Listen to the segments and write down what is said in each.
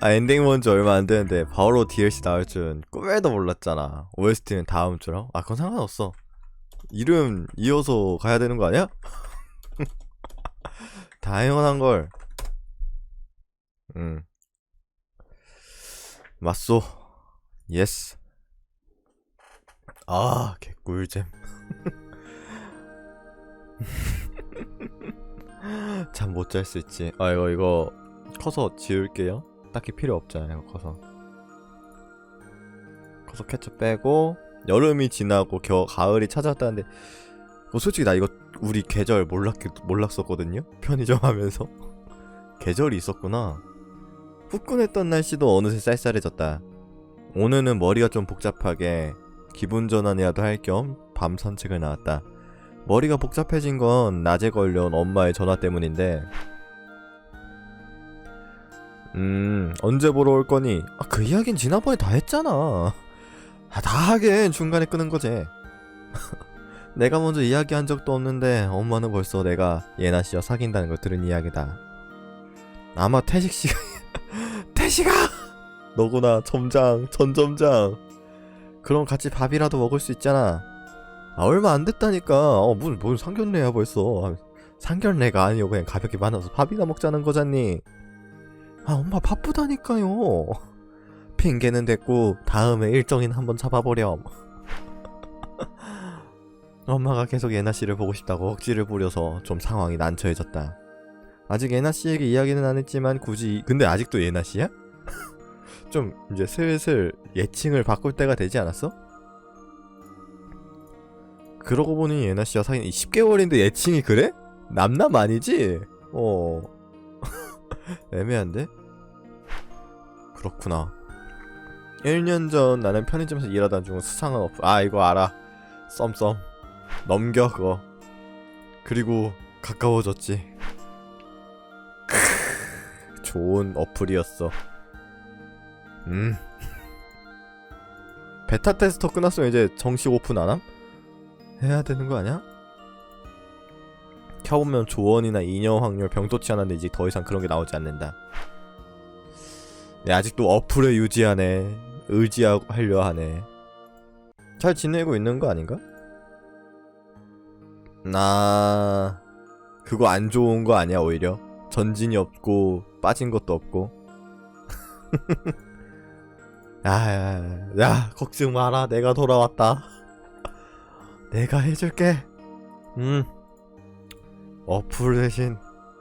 아 엔딩 본 지 얼마 안 되는데 바로 DLC 나올 줄은 꿈에도 몰랐잖아. OST는 다음 주라. 아 그건 상관없어. 이름 이어서 가야 되는 거 아니야? 당연한 걸. 음. 맞소. 예스. 아 개꿀잼. 잠 못 잘 수 있지. 아 이거 이거 커서 지울게요. 딱히 필요 없잖아요. 커서. 커서 케첩 빼고 여름이 지나고 겨 가을이 찾아왔다는데 어, 솔직히 나 이거 우리 계절 몰랐 몰랐었거든요. 편의점 하면서 계절이 있었구나. 후끈했던 날씨도 어느새 쌀쌀해졌다. 오늘은 머리가 좀 복잡하게 기분 전환이라도 할 겸 밤 산책을 나왔다. 머리가 복잡해진 건 낮에 걸려온 엄마의 전화 때문인데 음 언제 보러 올 거니? 아, 그 이야긴 지난번에 다 했잖아. 아, 다 하긴 중간에 끄는 거지. 내가 먼저 이야기한 적도 없는데 엄마는 벌써 내가 예나 씨와 사귄다는 걸 들은 이야기다. 아마 태식 씨가 태식아! 너구나 점장 전 점장. 그럼 같이 밥이라도 먹을 수 있잖아. 아 얼마 안 됐다니까. 어 무슨 뭔 상견례야 벌써. 아, 상견례가 아니고 그냥 가볍게 만나서 밥이나 먹자는 거잖니 아 엄마 바쁘다니까요 핑계는 됐고 다음에 일정이나 한번 잡아보렴 엄마가 계속 예나 씨를 보고 싶다고 억지를 부려서 좀 상황이 난처해졌다 아직 예나 씨에게 이야기는 안 했지만 굳이 근데 아직도 예나 씨야? 좀 이제 슬슬 예칭을 바꿀 때가 되지 않았어? 그러고 보니 예나 씨와 사귄 10개월인데 예칭이 그래? 남남 아니지? 어 애매한데? 그렇구나. 1년 전 나는 편의점에서 일하던 중 수상한 어플 아 이거 알아. 썸썸. 넘겨 그거. 그리고 가까워졌지. 좋은 어플이었어. 음. 베타 테스터 끝났으면 이제 정식 오픈 안함? 해야 되는 거 아니야? 켜보면 조언이나 인여 확률 병도치 않았는데 이제 더 이상 그런 게 나오지 않는다. 네, 아직도 어플을 유지하네. 의지하려 하네. 잘 지내고 있는 거 아닌가? 나 그거 안 좋은 거 아니야 오히려. 전진이 없고 빠진 것도 없고. 야, 야, 야 걱정 마라. 내가 돌아왔다. 내가 해줄게. 음. 어플 대신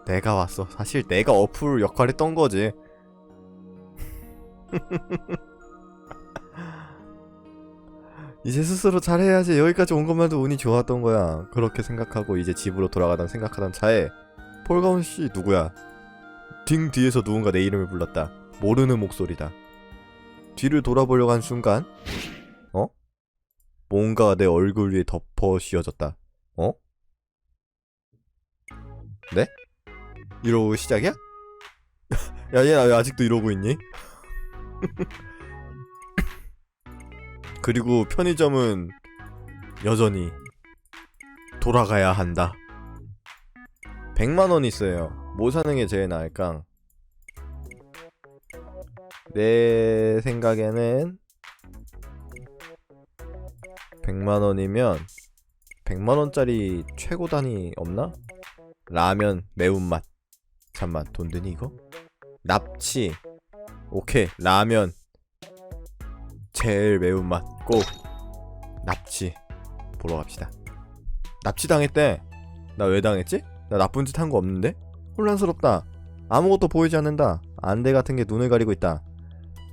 내가 왔어. 사실 내가 어플 역할을 했던 거지 이제 스스로 잘해야지 여기까지 온 것만도 운이 좋았던 거야 그렇게 생각하고 이제 집으로 돌아가던 생각하던 차에 폴가운 씨 누구야 등 뒤에서 누군가 내 이름을 불렀다 모르는 목소리다 뒤를 돌아보려고 한 순간 어? 뭔가 내 얼굴 위에 덮어 씌워졌다 어? 네? 이러고 시작이야? 야, 얘왜 아직도 이러고 있니? 그리고 편의점은 여전히 돌아가야 한다. 100만 원 있어요. 뭐 사는 게 제일 나을까? 내 생각에는 100만 원이면 100만 원짜리 최고 단위 없나? 라면 매운맛. 잠만 돈 드니 이거? 납치. 오케이 라면 제일 매운맛 꼭 납치 보러 갑시다. 납치 당했대. 나 왜 당했지? 나 나쁜 짓 한 거 없는데? 혼란스럽다. 아무것도 보이지 않는다. 안대 같은 게 눈을 가리고 있다.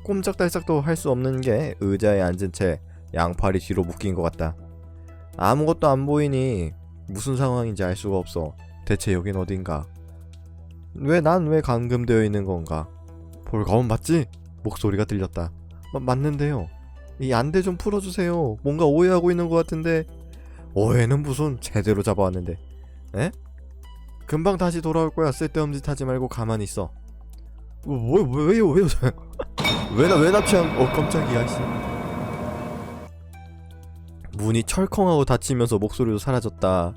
꼼짝달싹도 할 수 없는 게 의자에 앉은 채 양팔이 뒤로 묶인 것 같다. 아무것도 안 보이니 무슨 상황인지 알 수가 없어. 대체 여긴 어딘가? 왜 난 왜 감금되어 있는 건가? 볼가운 맞지? 목소리가 들렸다. 마, 맞는데요. 이 안대 좀 풀어주세요. 뭔가 오해하고 있는 것 같은데 오해는 무슨 제대로 잡아왔는데. 에? 금방 다시 돌아올 거야. 쓸데없는 짓 하지 말고 가만히 있어. 뭐, 뭐, 왜요, 왜요, 저 왜나, 왜 납치한, 어, 깜짝이야, 씨. 문이 철컹하고 닫히면서 목소리도 사라졌다.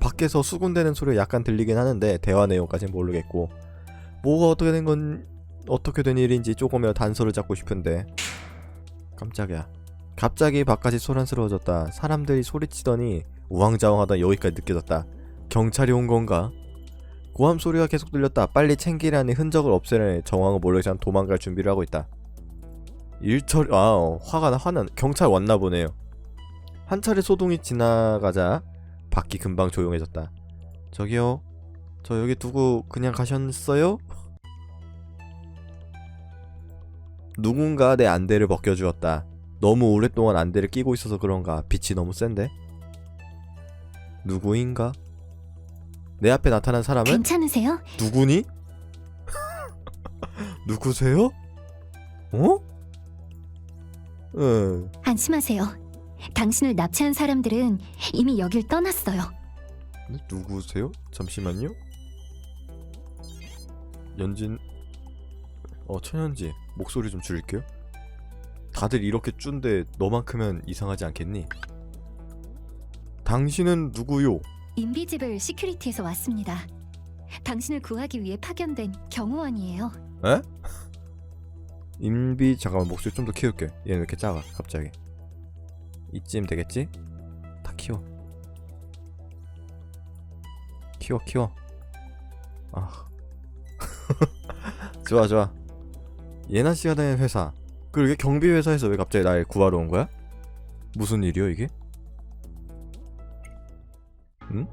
밖에서 수군대는 소리가 약간 들리긴 하는데 대화 내용까진 모르겠고 뭐가 어떻게 된 건 어떻게 된 일인지 조금이라도 단서를 잡고 싶은데. 깜짝이야. 갑자기 바깥이 소란스러워졌다. 사람들이 소리치더니 우왕좌왕하다 여기까지 느껴졌다. 경찰이 온 건가? 고함 소리가 계속 들렸다. 빨리 챙기라니 흔적을 없애려니 정황을 모르게 도망갈 준비를 하고 있다. 일처리 아 어, 화가 나 화는 경찰 왔나 보네요. 한 차례 소동이 지나가자 밖이 금방 조용해졌다. 저기요 저 여기 두고 그냥 가셨어요? 누군가 내 안대를 벗겨주었다. 너무 오랫동안 안대를 끼고 있어서 그런가 빛이 너무 센데? 누구인가? 내 앞에 나타난 사람은 괜찮으세요? 누구니? 누구세요? 어? 응. 안심하세요. 당신을 납치한 사람들은 이미 여길 떠났어요. 네? 누구세요? 잠시만요. 연진 어 천연지 목소리 좀 줄일게요. 다들 이렇게 쭌데 너만 크면 이상하지 않겠니? 당신은 누구요? 인비지블 시큐리티에서 왔습니다. 당신을 구하기 위해 파견된 경호원이에요. 에? 인비 잠깐만 목소리 좀 더 키울게. 얘는 왜 이렇게 작아 갑자기? 이쯤 되겠지? 다 키워. 키워 키워. 아 좋아 좋아. 예나 씨가 다니는 회사. 그리고 경비 회사에서 왜 갑자기 날 구하러 온 거야? 무슨 일이요 이게? 응?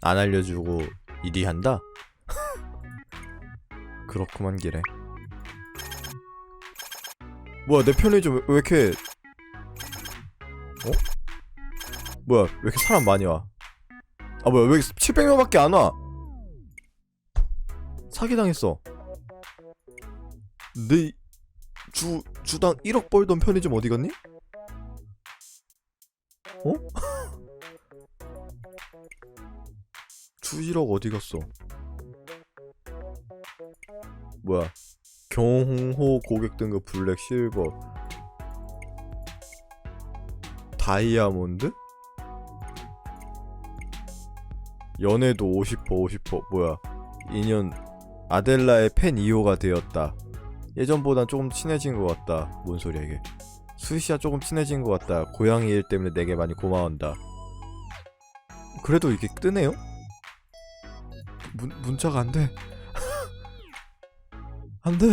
안 알려주고 일이 한다? 그렇구만 기래. 뭐야 내 편의점 왜, 왜 이렇게 어? 뭐야 왜 이렇게 사람 많이 와? 아 뭐야 왜 700명밖에 안 와? 사기당했어. 내주 주당 1억 벌던 편의점 어디 갔니? 어? 주 1억 어디 갔어? 뭐야? 경호 고객 등급 블랙 실버 다이아몬드? 연애도 50% 50% 뭐야 2년 아델라의 팬 2호가 되었다 예전보단 조금 친해진 것 같다. 뭔 소리야 이게. 수시야 조금 친해진 것 같다. 고양이 일 때문에 내게 많이 고마운다. 그래도 이게 뜨네요? 문, 문자가 안 돼. 안 돼.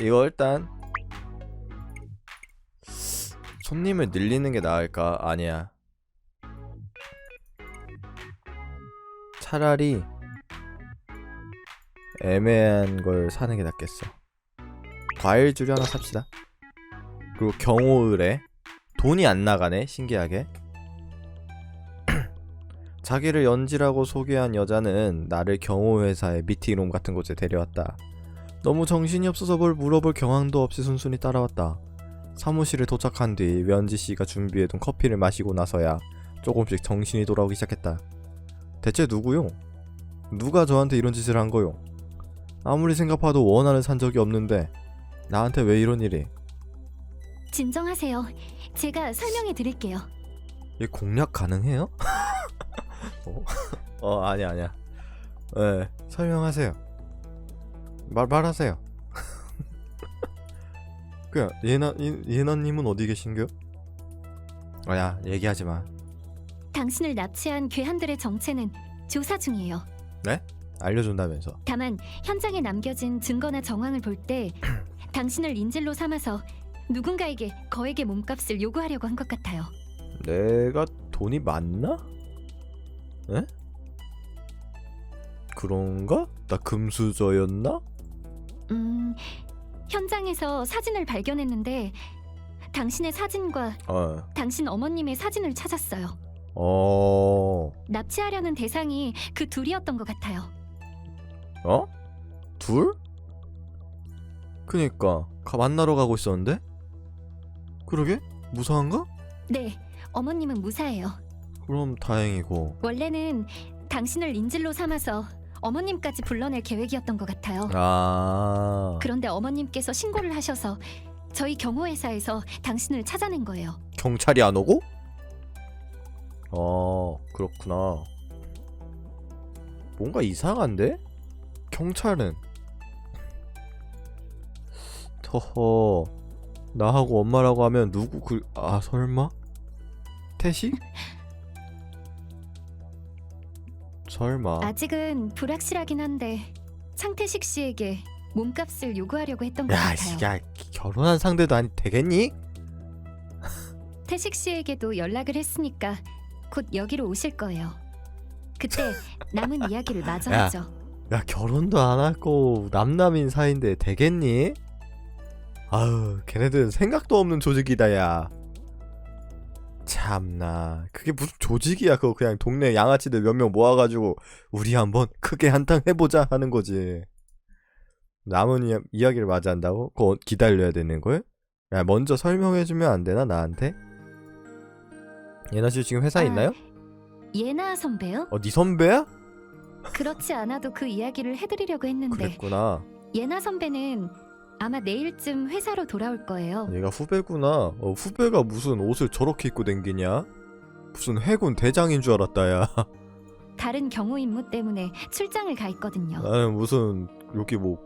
이거 일단 손님을 늘리는 게 나을까? 아니야. 차라리 애매한 걸 사는 게 낫겠어 과일주류 하나 삽시다 그리고 경호의뢰 돈이 안 나가네 신기하게 자기를 연지라고 소개한 여자는 나를 경호회사의 미팅룸 같은 곳에 데려왔다. 너무 정신이 없어서 뭘 물어볼 경황도 없이 순순히 따라왔다. 사무실에 도착한 뒤 면지 씨가 준비해둔 커피를 마시고 나서야 조금씩 정신이 돌아오기 시작했다. 대체 누구요? 누가 저한테 이런 짓을 한 거요? 아무리 생각해도 원한을 산 적이 없는데 나한테 왜 이런 일이? 진정하세요. 제가 설명해 드릴게요. 얘 공략 가능해요? 어? 어 아니야 아니야 네 설명하세요 말 말하세요 그냥 예나 예- 예나님은 어디 계신겨? 아야 얘기하지 마 당신을 납치한 괴한들의 정체는 조사 중이에요. 알려준다면서 다만 현장에 남겨진 증거나 정황을 볼 때 당신을 인질로 삼아서 누군가에게 거액의 몸값을 요구하려고 한 것 같아요. 내가 돈이 많나? 에? 그런가? 나 금수저였나? 음, 현장에서 사진을 발견했는데 당신의 사진과 어, 당신 어머님의 사진을 찾았어요. 어, 납치하려는 대상이 그 둘이었던 것 같아요. 어? 둘? 그니까 가 만나러 가고 있었는데? 그러게? 무사한가? 네, 어머님은 무사해요. 그럼 다행이고 원래는 당신을 인질로 삼아서 어머님까지 불러낼 계획이었던 것 같아요. 아 그런데 어머님께서 신고를 하셔서 저희 경호회사에서 당신을 찾아낸 거예요. 경찰이 안 오고? 어 그렇구나 뭔가 이상한데? 경찰은 허허 나하고 엄마라고 하면 누구 그 아 설마 태식 설마 아직은 불확실하긴 한데 창태식 씨에게 몸값을 요구하려고 했던 것 야, 같아요. 씨, 야 결혼한 상대도 아니 되겠니? 태식 씨에게도 연락을 했으니까 곧 여기로 오실 거예요. 그때 남은 이야기를 마저 야. 하죠. 야 결혼도 안 하고 남남인 사이인데 되겠니? 아유 걔네들은 생각도 없는 조직이다 야 참나 그게 무슨 조직이야 그거 그냥 동네 양아치들 몇 명 모아가지고 우리 한번 크게 한탕 해보자 하는 거지 남은 이야, 이야기를 마저 한다고? 그거 기다려야 되는 거야? 야 먼저 설명해주면 안 되나 나한테? 예나 씨 지금 회사에 아, 있나요? 예나 선배요? 어 네 선배야? 그렇지 않아도 그 이야기를 해드리려고 했는데 그랬구나 예나 선배는 아마 내일쯤 회사로 돌아올 거예요. 얘가 후배구나. 어, 후배가 무슨 옷을 저렇게 입고 댕기냐? 무슨 해군 대장인 줄 알았다, 야. 다른 경호 임무 때문에 출장을 가 있거든요. 나는 무슨 여기 뭐,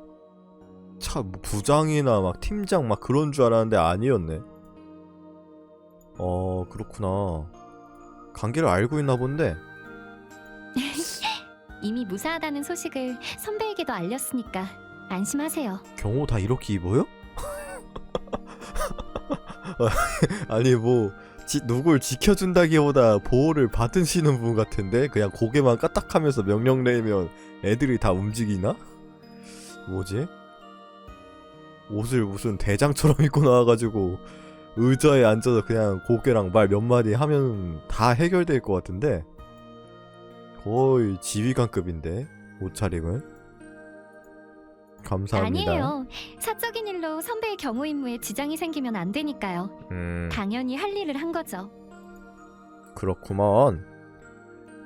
차, 뭐 부장이나 막 팀장 막 그런 줄 알았는데 아니었네. 어, 그렇구나. 관계를 알고 있나 본데. 이미 무사하다는 소식을 선배에게도 알렸으니까 안심하세요. 경호 다 이렇게 입어요? 아니 뭐 지, 누굴 지켜준다기보다 보호를 받으시는 분 같은데 그냥 고개만 까딱하면서 명령 내면 애들이 다 움직이나? 뭐지? 옷을 무슨 대장처럼 입고 나와가지고 의자에 앉아서 그냥 고개랑 말 몇 마디 하면 다 해결될 것 같은데 거의 지휘관급인데 옷차림은 감사합니다. 아니에요. 사적인 일로 선배의 경호 임무에 지장이 생기면 안 되니까요. 음. 당연히 할 일을 한 거죠. 그렇구먼.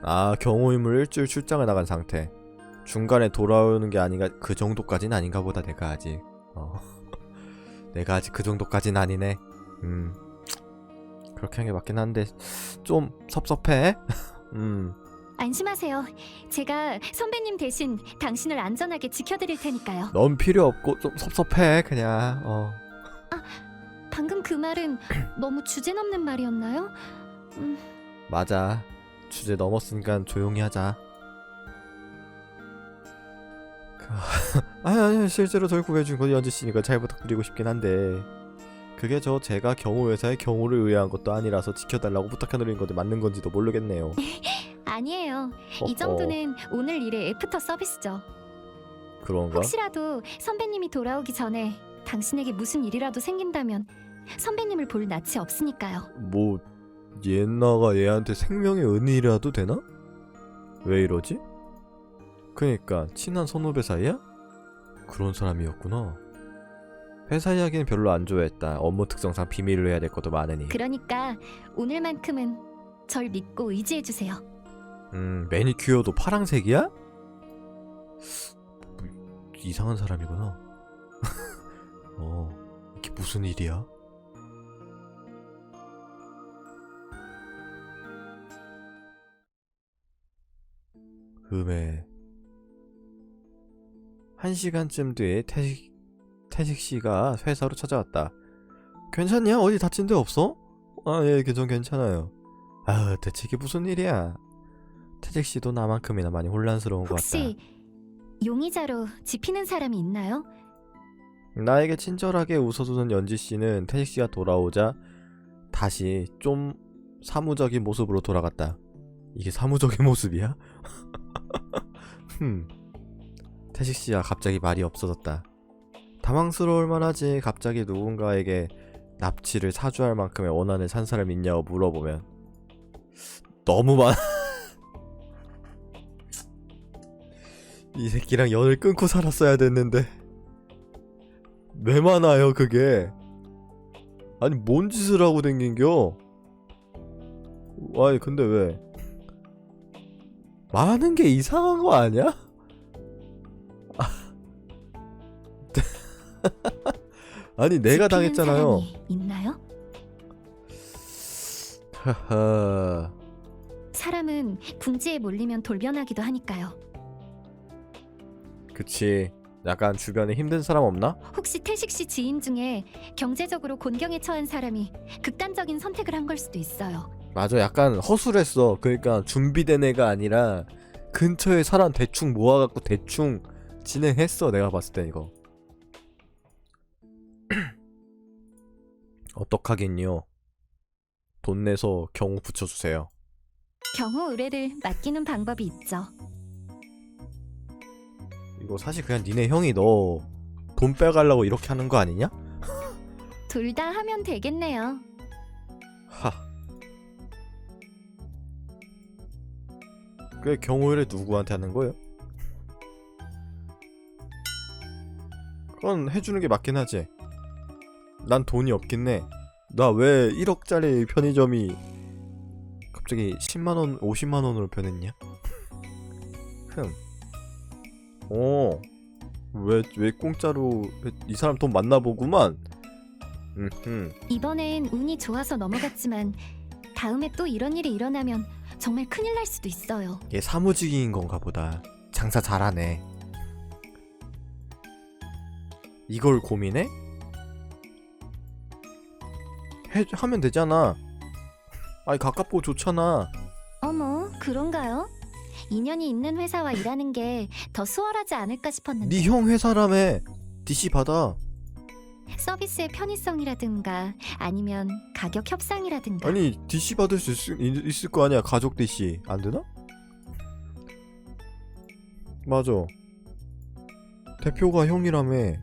아, 경호임을 일주일 출장을 나간 상태. 중간에 돌아오는 게 아닌가 그 정도까진 아닌가 보다 내가 아직. 어. 내가 아직 그 정도까진 아니네. 음. 그렇게 한 게 맞긴 한데 좀 섭섭해. 음. 안심하세요. 제가 선배님 대신 당신을 안전하게 지켜드릴 테니까요. 넌 필요 없고 좀 섭섭해 그냥. 어. 방금 그 말은 너무 주제 넘는 말이었나요? 음, 맞아. 주제 넘었으니까 조용히 하자. 그- 아니 아니 실제로 절 구해준 건 연지 씨니까 잘 부탁드리고 싶긴 한데 그게 저 제가 경호 회사에 경호를 의뢰한 것도 아니라서 지켜달라고 부탁해드린 건데 맞는 건지도 모르겠네요. 아니에요. 이 정도는 오늘 일의 애프터 서비스죠. 그런가? 혹시라도 선배님이 돌아오기 전에 당신에게 무슨 일이라도 생긴다면 선배님을 볼 낯이 없으니까요. 뭐 예나가 얘한테 생명의 은이라도 되나? 왜 이러지? 그니까 친한 선후배 사이야? 그런 사람이었구나. 회사 이야기는 별로 안 좋아했다. 업무 특성상 비밀로 해야 될 것도 많으니. 그러니까 오늘만큼은 절 믿고 의지해 주세요. 음 매니큐어도 파랑색이야? 뭐, 이상한 사람이구나. 어 이게 무슨 일이야? 음에 한 시간쯤 뒤에 태식 태식 씨가 회사로 찾아왔다. 괜찮냐? 어디 다친 데 없어? 아, 예, 괜찮 괜찮아요. 아, 대체 이게 무슨 일이야? 태식 씨도 나만큼이나 많이 혼란스러운 것 같다. 혹시 용의자로 집히는 사람이 있나요? 나에게 친절하게 웃어주는 연지 씨는 태식 씨가 돌아오자 다시 좀 사무적인 모습으로 돌아갔다. 이게 사무적인 모습이야? 흠. 태식 씨가 갑자기 말이 없어졌다. 당황스러울 만하지 갑자기 누군가에게 납치를 사주할 만큼의 원한을 산 사람 있냐고 물어보면 너무 많아. 이 새끼랑 연을 끊고 살았어야 됐는데 왜 많아요 그게 아니 뭔 짓을 하고 댕긴겨 아니 근데 왜 많은 게 이상한 거 아니야? 아니 내가 당했잖아요 있나요? 하하 사람은 궁지에 몰리면 돌변하기도 하니까요. 그치 약간 주변에 힘든 사람 없나? 혹시 태식 씨 지인 중에 경제적으로 곤경에 처한 사람이 극단적인 선택을 한 걸 수도 있어요. 맞아 약간 허술했어 그러니까 준비된 애가 아니라 근처에 사람 대충 모아갖고 대충 진행했어 내가 봤을 때 이거 어떡하긴요 돈 내서 경우 붙여주세요 경호 의뢰를 맡기는 방법이 있죠. 이거 사실 그냥 니네 형이 너 돈 빼가려고 이렇게 하는 거 아니냐? 둘 다 하면 되겠네요. 하. 그 경호를 누구한테 하는 거예요? 그건 해주는 게 맞긴 하지. 난 돈이 해. 나왜 1억짜리 편의점이 갑자기 10만 원, 50만 원으로 변했냐? 흠. 어. 왜, 왜 공짜로 이 사람 돈 만나보구만. 음, 음. 이번엔 운이 좋아서 넘어갔지만 다음에 또 이런 일이 일어나면 정말 큰일 날 수도 있어요. 얘 사무직인 건가 보다. 장사 잘하네. 이걸 고민해? 해 하면 되잖아. 아니 가깝고 좋잖아. 어머, 그런가요? 인연이 있는 회사와 일하는 게 더 수월하지 않을까 싶었는데 네 형 회사라며. DC 받아. 서비스의 편의성이라든가 아니면 가격 협상이라든가 아니 DC 받을 수 있, 있- 있을 거 아니야. 가족 DC 안 되나? 맞아. 대표가 형이라며.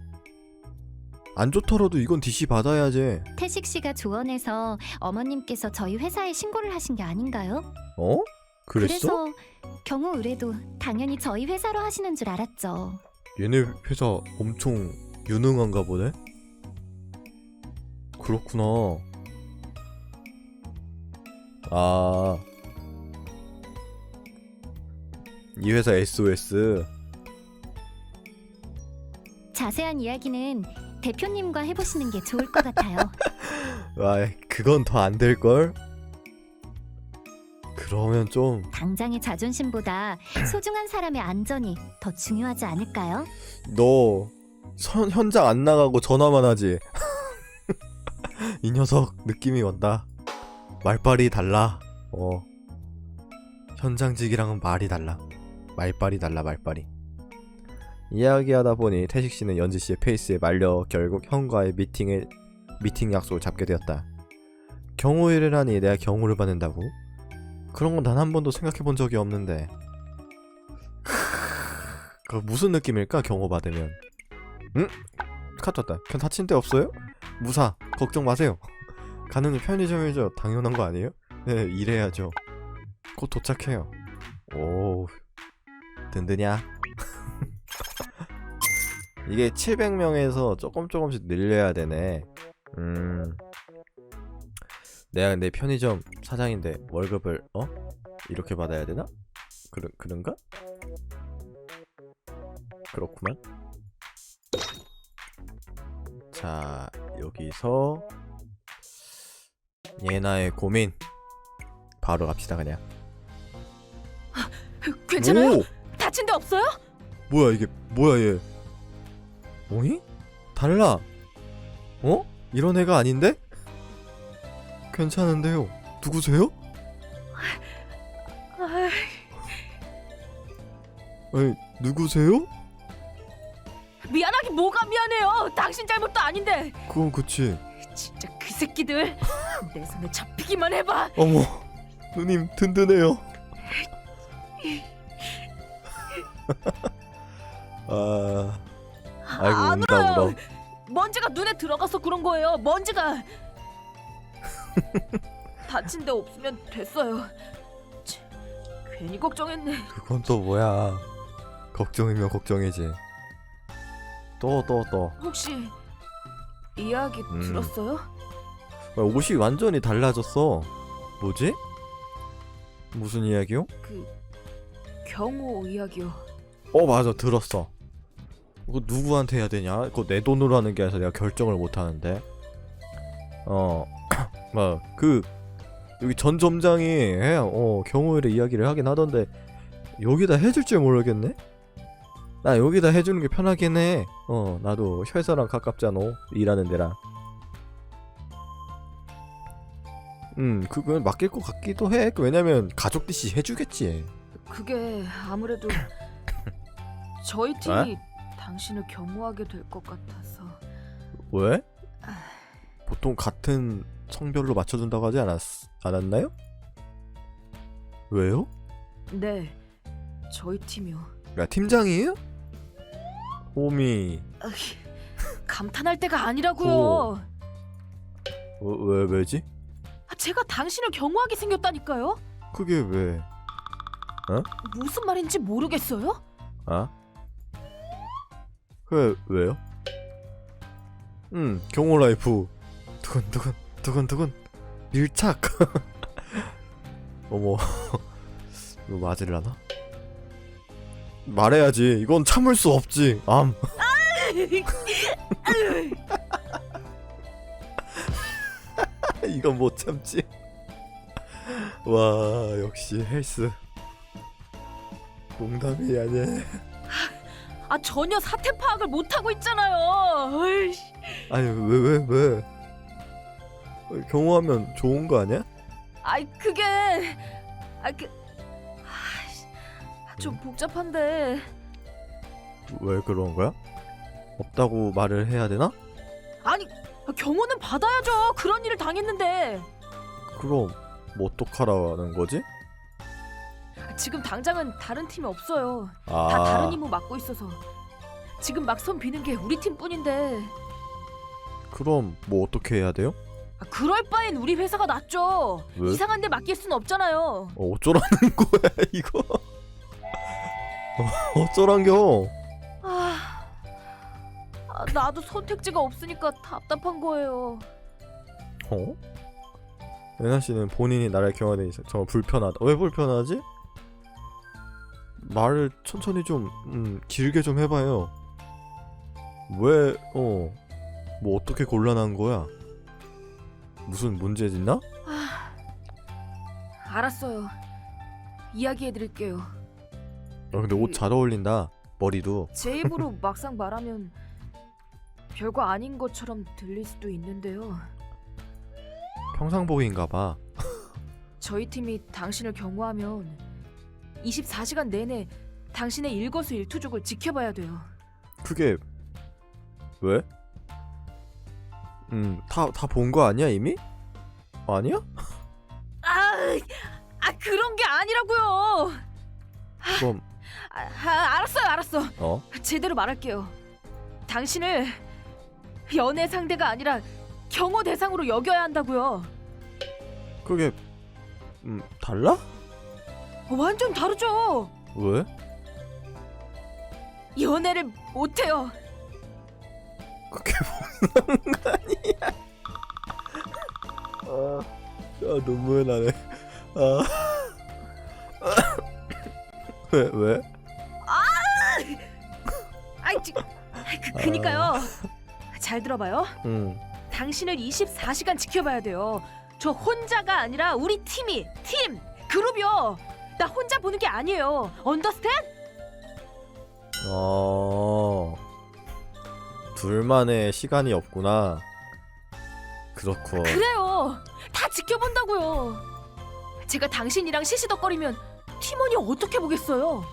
안 좋더라도 이건 DC 받아야지. 태식 씨가 조언해서 어머님께서 저희 회사에 신고를 하신 게 아닌가요? 어? 그랬어? 그래서 경우 의뢰도 당연히 저희 회사로 하시는 줄 알았죠. 얘네 회사 엄청 유능한가 보네? 그렇구나. 아. 이 회사 SOS. 자세한 이야기는 대표님과 해보시는 게 좋을 것 같아요. 와, 그건 더 안 될걸? 그러면 좀, 당장의 자존심보다 소중한 사람의 안전이 더 중요하지 않을까요? 너, 선, 현장 안 나가고 전화만 하지. 이 녀석, 느낌이 온다. 말빨이 달라. 어. 현장직이랑은 말이 달라. 말빨이 달라, 말빨이. 이야기하다 보니 태식 씨는 연지 씨의 페이스에 말려 결국 형과의 미팅을 미팅 약속을 잡게 되었다. 경호일이라니 내가 경호를 받는다고? 그런 건단한 번도 생각해 본 적이 없는데. 그 무슨 느낌일까 경호 받으면? 응? 왔다. 전 다친 데 없어요? 무사. 걱정 마세요. 가는 게 편의점이죠. 당연한 거 아니에요? 네, 일해야죠. 곧 도착해요. 오, 든든냐? 이게 700명에서 조금 조금씩 늘려야 되네. 음. 내가 내 편의점 사장인데 월급을 어? 이렇게 받아야 되나? 그런 그런가? 그렇구만. 자, 여기서 예나의 고민 바로 갑시다 그냥. 괜찮아요? 오! 다친 데 없어요? 뭐야 이게 뭐야 얘? 어이? 달라. 어? 이런 애가 아닌데? 괜찮은데요. 누구세요? 아니 누구세요? 미안하긴 뭐가 미안해요. 당신 잘못도 아닌데. 그건 그치. 진짜 그 새끼들 내 손에 잡히기만 해봐. 어머, 누님 든든해요. 아, 아이고 안 운다 울어요. 울어. 먼지가 눈에 들어가서 그런 거예요. 먼지가. 다친 데 없으면 됐어요. 치, 괜히 걱정했네. 그건 또 뭐야? 걱정이면 걱정이지. 또 또 또. 혹시 이야기 음. 들었어요? 야, 옷이 완전히 달라졌어. 뭐지? 무슨 이야기요? 그 경호 이야기요. 어 맞아 들었어. 그거 누구한테 해야 되냐? 그거 내 돈으로 하는 게 아니라 내가 결정을 못 하는데. 어, 막 그 여기 전 점장이 해, 어 경호일에 이야기를 하긴 하던데 여기다 해줄 줄 모르겠네. 나 여기다 해주는 게 편하긴 해 어 나도 회사랑 가깝잖아 일하는 데랑. 음 그건 맡길 것 같기도 해. 왜냐면 가족 DC 해주겠지. 그게 아무래도 저희 팀이 당신을 경호하게 될 것 같아서. 왜? 보통 같은 성별로 맞춰준다고 하지 않았, 않았나요? 왜요? 네 저희 팀이요 야 팀장이에요? 으이, 감탄할 때가 아니라고요 오. 어, 왜 왜지? 아, 제가 당신을 경호하게 생겼다니까요 그게 왜? 무슨 말인지 모르겠어요? 아? 그 왜요? 음 경호 라이프 두근두근 두근두근. 밀착. 어머. 이거 맞으려나? 말해야지. 이건 참을 수 없지. 암. 이건 못 참지. 와 역시 헬스. 농담이 아니야. 아 전혀 사태 파악을 못하고 있잖아요. 으이씨. 아니 왜 왜 왜, 왜? 경호하면 좋은 거 아니야? 아이 그게 아 그 아이씨, 좀 복잡한데 왜 그런 거야? 없다고 말을 해야 되나? 아니 경호는 받아야죠 그런 일을 당했는데 그럼 뭐 어떡하라는 거지? 지금 당장은 다른 팀이 없어요 아 다 다른 임무 맡고 있어서 지금 막 손 비는 게 우리 팀뿐인데 그럼 뭐 어떻게 해야 돼요? 아, 그럴 바엔 우리 회사가 낫죠 왜? 이상한 데 맡길 순 없잖아요 어, 어쩌라는 거야 이거 어, 어쩌란겨 아, 아 나도 선택지가 없으니까 답답한 거예요 어? 레나 씨는 본인이 나를 경호하는 이상 정말 불편하다 왜 불편하지? 말을 천천히 좀 음, 길게 좀 해봐요 왜 어 뭐 어떻게 곤란한 거야? 무슨 문제 있나? 아, 알았어요 이야기해 드릴게요 아 근데 옷 잘 어울린다 머리도 제 입으로 막상 말하면 별거 아닌 것처럼 들릴 수도 있는데요 평상복인가 봐 저희 팀이 당신을 경호하면 24시간 내내 당신의 일거수일투족을 지켜봐야 돼요. 그게 왜? 음 다 다 본 거 아니야 이미? 아니야? 아, 아 그런 게 아니라고요. 그럼 아, 아, 알았어요, 알았어. 어? 제대로 말할게요. 당신을 연애 상대가 아니라 경호 대상으로 여겨야 한다고요. 그게 음 달라? 완전 다르죠. 왜? 연애를 못해요. 그게 상관이야? 아, 아 눈물 나네. 아, 왜 왜? 아이, 지, 그, 그니까요. 잘 들어봐요. 음, 당신을 24시간 지켜봐야 돼요. 저 혼자가 아니라 우리 팀이 팀 그룹이요. 나 혼자 보는 게 아니에요. 언더스탠? 어, 둘만의 시간이 없구나. 그렇고. 그래요. 다 지켜본다고요. 제가 당신이랑 시시덕거리면 팀원이 어떻게 보겠어요?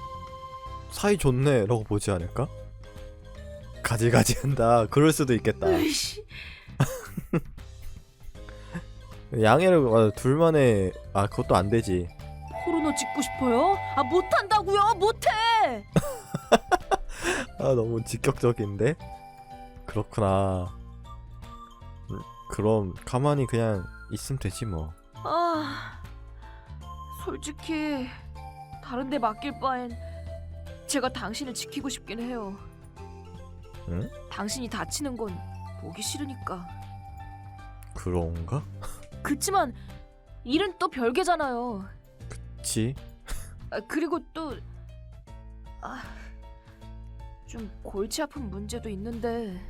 사이 좋네라고 보지 않을까? 가지가지한다. 그럴 수도 있겠다. 으이씨. 양해를 아, 둘만의 아 그것도 안 되지. 포르노 찍고 싶어요? 아 못한다고요. 못해. 아 너무 직격적인데 그렇구나 음, 그럼 가만히 그냥 있으면 되지 뭐 아 솔직히 다른 데 맡길 바엔 제가 당신을 지키고 싶긴 해요. 응? 당신이 다치는 건 보기 싫으니까. 그런가? 그치만 일은 또 별개잖아요. 그치 아, 그리고 또 아, 좀 골치 아픈 문제도 있는데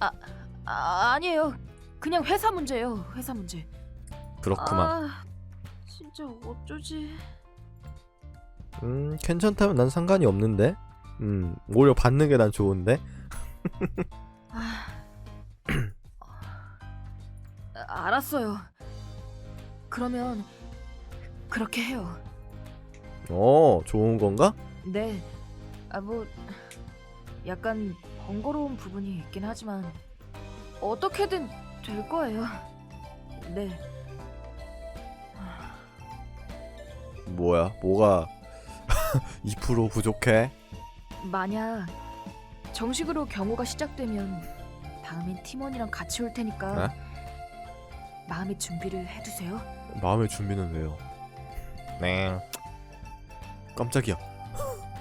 아, 아 아니에요. 그냥 회사 문제예요. 회사 문제. 그렇구만 아 진짜 어쩌지? 음 괜찮다면 난 상관이 없는데 음 오히려 받는 게 난 좋은데 아, 아, 알았어요. 그러면 그렇게 해요. 어 좋은 건가? 네. 아 뭐 약간 번거로운 부분이 있긴 하지만 어떻게든 될 거예요. 네. 뭐야 뭐가 2% 부족해? 만약 정식으로 경호가 시작되면 다음엔 팀원이랑 같이 올 테니까 어? 마음의 준비를 해두세요. 마음의 준비는 왜요? 네 깜짝이야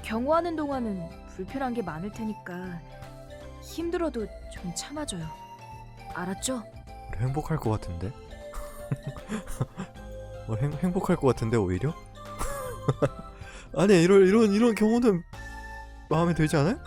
경호하는 동안은 불편한 게 많을 테니까 힘들어도 좀 참아줘요. 알았죠? 행복할 것 같은데? 어, 행, 행복할 것 같은데 오히려? 아니 이런 이런 이런 경우는 마음에 들지 않아요?